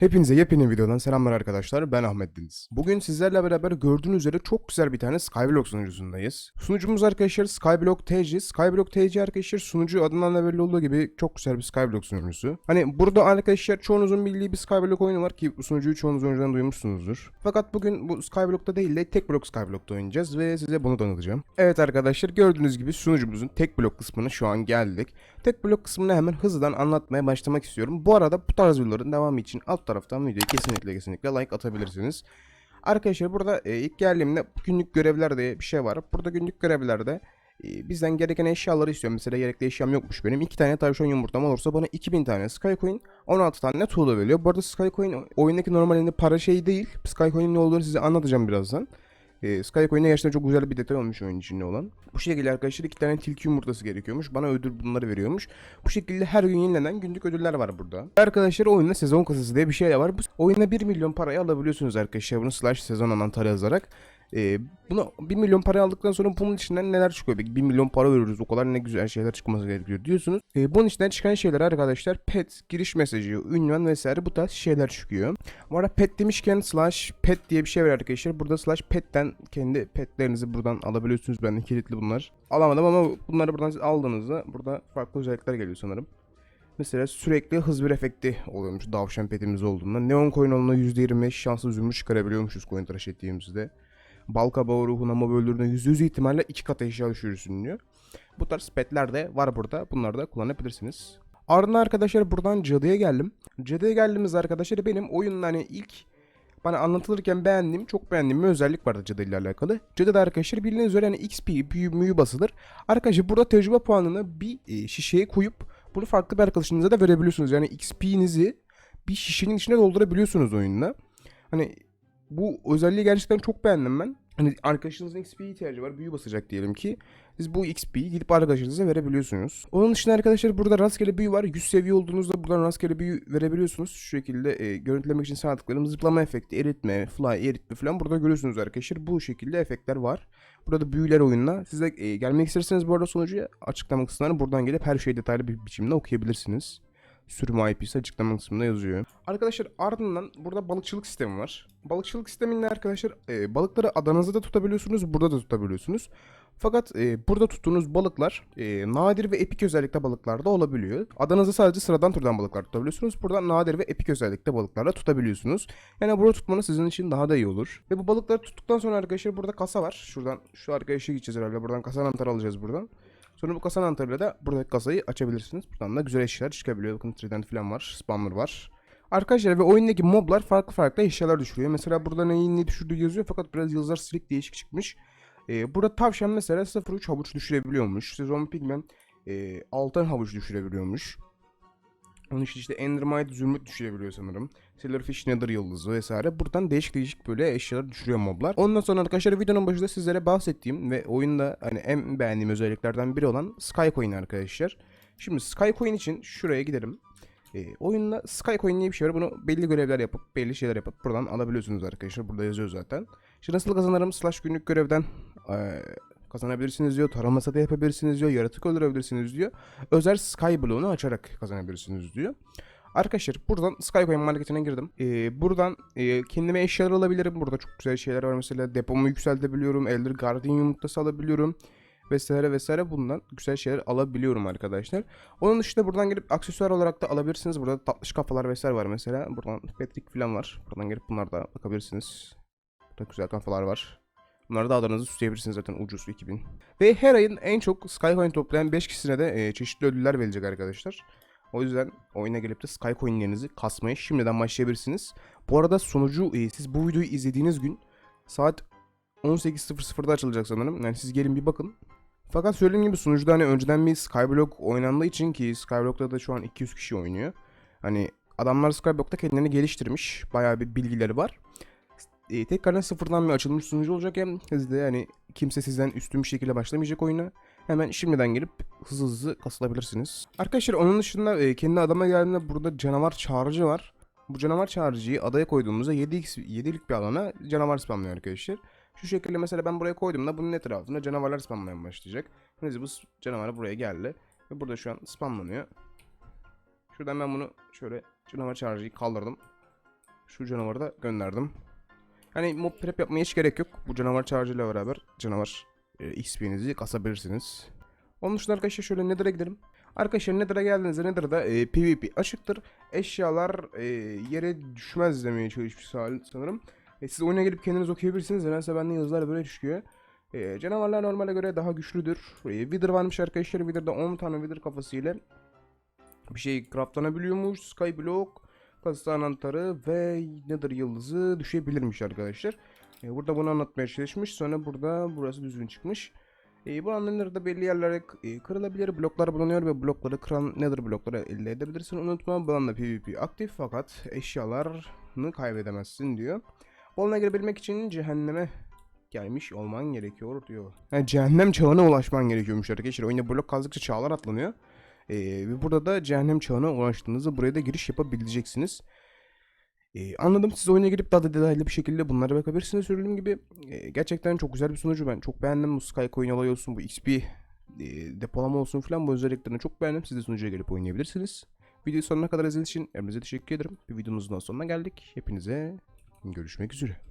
Hepinize yepyeni videodan selamlar arkadaşlar. Ben Ahmet Deniz. Bugün sizlerle beraber gördüğünüz üzere çok güzel bir tane Skyblock sunucusundayız. Sunucumuz arkadaşlar Skyblock TC. Skyblock TC arkadaşlar sunucu adından da belli olduğu gibi çok güzel bir Skyblock sunucusu. Hani burada arkadaşlar çoğunuzun bildiği bir Skyblock oyunu var ki bu sunucuyu çoğunuz önceden duymuşsunuzdur. Fakat bugün bu Skyblock'ta değil de tek blok Skyblock'ta oynayacağız ve size bunu tanıtacağım. Evet arkadaşlar gördüğünüz gibi sunucumuzun tek blok kısmına şu an geldik. Tek blok kısmını hemen hızlıdan anlatmaya başlamak istiyorum. Bu arada bu tarz videoların devamı için alt taraftan videoya kesinlikle kesinlikle like atabilirsiniz. Arkadaşlar burada e, ilk geldiğimde günlük görevler diye bir şey var. Burada günlük görevlerde e, bizden gereken eşyaları istiyorum. Mesela gerekli eşyam yokmuş benim. 2 tane tavşan yumurtam olursa bana 2000 tane Skycoin, 16 tane tuğla veriyor. Bu arada Skycoin oyundaki normalinde para şey değil. Skycoin'in ne olduğunu size anlatacağım birazdan. E, Skycoin'e gerçekten çok güzel bir detay olmuş oyun içinde olan. Bu şekilde arkadaşlar iki tane tilki yumurtası gerekiyormuş. Bana ödül bunları veriyormuş. Bu şekilde her gün yenilenen günlük ödüller var burada. Arkadaşlar oyunda sezon kasası diye bir şey de var. Bu oyuna 1 milyon parayı alabiliyorsunuz arkadaşlar. Bunu slash sezon anahtarı yazarak. Ee, bunu 1 milyon parayı aldıktan sonra bunun içinden neler çıkıyor? Peki 1 milyon para veriyoruz o kadar ne güzel şeyler çıkması gerekiyor diyorsunuz. Ee, bunun içinden çıkan şeyler arkadaşlar pet, giriş mesajı, ünvan vesaire bu tarz şeyler çıkıyor. Bu arada pet demişken slash pet diye bir şey var arkadaşlar. Burada slash petten kendi petlerinizi buradan alabiliyorsunuz. Ben de kilitli bunlar. Alamadım ama bunları buradan aldığınızda burada farklı özellikler geliyor sanırım. Mesela sürekli hız bir efekti oluyormuş davşan petimiz olduğunda. Neon coin olduğunda %25 şanslı zümrüt çıkarabiliyormuşuz coin tıraş ettiğimizde. Bal kabağı ruhuna mob öldürdüğünde %100 ihtimalle iki kat eşya düşürürsün diyor. Bu tarz petler de var burada. Bunları da kullanabilirsiniz. Ardından arkadaşlar buradan cadıya geldim. Cadıya geldiğimiz arkadaşlar benim oyunun hani ilk bana anlatılırken beğendiğim, çok beğendiğim bir özellik vardı cadı ile alakalı. Cadıda arkadaşlar bildiğiniz üzere hani XP, büyü, müyü basılır. Arkadaşlar burada tecrübe puanını bir e, şişeye koyup bunu farklı bir arkadaşınıza da verebiliyorsunuz. Yani XP'nizi bir şişenin içine doldurabiliyorsunuz oyunda. Hani bu özelliği gerçekten çok beğendim ben. Hani arkadaşınızın XP ihtiyacı var. Büyü basacak diyelim ki. Siz bu XP'yi gidip arkadaşınıza verebiliyorsunuz. Onun dışında arkadaşlar burada rastgele büyü var. 100 seviye olduğunuzda buradan rastgele büyü verebiliyorsunuz. Şu şekilde e, görüntülemek için sanatlıklarım zıplama efekti, eritme, fly, eritme falan burada görüyorsunuz arkadaşlar. Bu şekilde efektler var. Burada büyüler oyununa. Siz de e, gelmek isterseniz bu arada sonucu açıklama kısımlarına buradan gelip her şeyi detaylı bir biçimde okuyabilirsiniz. Sürüm IP'si açıklama kısmında yazıyor. Arkadaşlar ardından burada balıkçılık sistemi var. Balıkçılık sisteminde arkadaşlar e, balıkları adanızda da tutabiliyorsunuz, burada da tutabiliyorsunuz. Fakat e, burada tuttuğunuz balıklar e, nadir ve epik özellikte balıklarda olabiliyor. Adanızda sadece sıradan türden balıklar tutabiliyorsunuz. Buradan nadir ve epik özellikte balıklarla tutabiliyorsunuz. Yani burada tutmanız sizin için daha da iyi olur. Ve bu balıkları tuttuktan sonra arkadaşlar burada kasa var. Şuradan şu arkadaşa gideceğiz herhalde. Buradan kasa anahtarı alacağız buradan. Sonra bu kasa anahtarıyla da buradaki kasayı açabilirsiniz. Buradan da güzel eşyalar çıkabiliyor. Bakın trident falan var. Spawner var. Arkadaşlar ve oyundaki moblar farklı farklı eşyalar düşürüyor. Mesela burada neyin ne düşürdüğü yazıyor fakat biraz yıldızlar silik değişik çıkmış. Ee, burada tavşan mesela 0.3 havuç düşürebiliyormuş. Sezon pigmen e, altın havuç düşürebiliyormuş. Onun için işte Endermite zümrüt düşürebiliyor sanırım. Silverfish Nether yıldızı vesaire. Buradan değişik değişik böyle eşyalar düşürüyor moblar. Ondan sonra arkadaşlar videonun başında sizlere bahsettiğim ve oyunda hani en beğendiğim özelliklerden biri olan Skycoin arkadaşlar. Şimdi Skycoin için şuraya gidelim. E, oyunda Skycoin diye bir şey var. Bunu belli görevler yapıp belli şeyler yapıp buradan alabiliyorsunuz arkadaşlar. Burada yazıyor zaten. İşte nasıl kazanırım slash günlük görevden e, kazanabilirsiniz diyor. Taraması da yapabilirsiniz diyor. Yaratık öldürebilirsiniz diyor. Özel Sky Bloğunu açarak kazanabilirsiniz diyor. Arkadaşlar buradan Skycoin marketine girdim. Ee, buradan e, kendime eşyalar alabilirim. Burada çok güzel şeyler var. Mesela depomu yükseltebiliyorum. Elder Guardian yumurtası alabiliyorum. Vesaire vesaire bundan güzel şeyler alabiliyorum arkadaşlar. Onun dışında buradan gelip aksesuar olarak da alabilirsiniz. Burada tatlış kafalar vesaire var mesela. Buradan Patrick falan var. Buradan gelip bunlar da bakabilirsiniz. Burada güzel kafalar var. Bunları da adınızı süsleyebilirsiniz zaten ucuz 2000. Ve her ayın en çok Skycoin toplayan 5 kişisine de e, çeşitli ödüller verilecek arkadaşlar. O yüzden oyuna gelip de Skycoin'lerinizi kasmaya şimdiden başlayabilirsiniz. Bu arada sonucu e, siz bu videoyu izlediğiniz gün saat 18.00'da açılacak sanırım. Yani siz gelin bir bakın. Fakat söylediğim gibi sunucuda hani önceden bir Skyblock oynandığı için ki Skyblock'ta da şu an 200 kişi oynuyor. Hani adamlar Skyblock'ta kendilerini geliştirmiş. Bayağı bir bilgileri var e, tekrardan sıfırdan bir açılmış sunucu olacak hem de yani kimse sizden üstün bir şekilde başlamayacak oyuna. Hemen şimdiden gelip hızlı hızlı kasılabilirsiniz. Arkadaşlar onun dışında e, kendi adama geldiğinde burada canavar çağrıcı var. Bu canavar çağrıcıyı adaya koyduğumuzda 7x 7'lik bir alana canavar spamlıyor arkadaşlar. Şu şekilde mesela ben buraya koyduğumda bunun etrafında canavarlar spamlamaya başlayacak. Şimdi bu canavar buraya geldi. Ve burada şu an spamlanıyor. Şuradan ben bunu şöyle canavar çağrıcıyı kaldırdım. Şu canavarı da gönderdim. Yani mob prep yapmaya hiç gerek yok. Bu canavar ile beraber canavar e, XP'nizi kasabilirsiniz. Onun dışında arkadaşlar şöyle Nether'a gidelim. Arkadaşlar Nether'a geldiğinizde Nether'da e, PvP açıktır. Eşyalar e, yere düşmez demeye çalışmış sanırım. E, siz oyuna girip kendiniz okuyabilirsiniz. Nedense bende yazılar böyle çıkıyor. E, canavarlar normale göre daha güçlüdür. E, Wither varmış arkadaşlar. Wither'da 10 tane Wither kafası ile bir şey craftlanabiliyormuş. Skyblock, kasa anahtarı ve Nether yıldızı düşebilirmiş arkadaşlar. E, burada bunu anlatmaya çalışmış. Sonra burada burası düzgün çıkmış. E, bu anlamda belli yerlere e, kırılabilir bloklar bulunuyor ve blokları kıran nether blokları elde edebilirsin. Unutma bu alanda PvP aktif fakat eşyalarını kaybedemezsin diyor. Alana girebilmek için cehenneme gelmiş olman gerekiyor diyor. Yani cehennem çağına ulaşman gerekiyormuş arkadaşlar. Oyunda blok kazdıkça çağlar atlanıyor. Ve burada da cehennem çağına ulaştığınızda buraya da giriş yapabileceksiniz. Ee, anladım. Siz oyuna girip daha da detaylı bir şekilde bunlara bakabilirsiniz. Söylediğim gibi e, gerçekten çok güzel bir sunucu. Ben çok beğendim. Bu Skycoin olayı olsun, bu XP e, depolama olsun filan bu özelliklerini çok beğendim. Siz de sunucuya gelip oynayabilirsiniz. Videoyu sonuna kadar izlediğiniz için hepinize teşekkür ederim. Bir videomuzun sonuna geldik. Hepinize görüşmek üzere.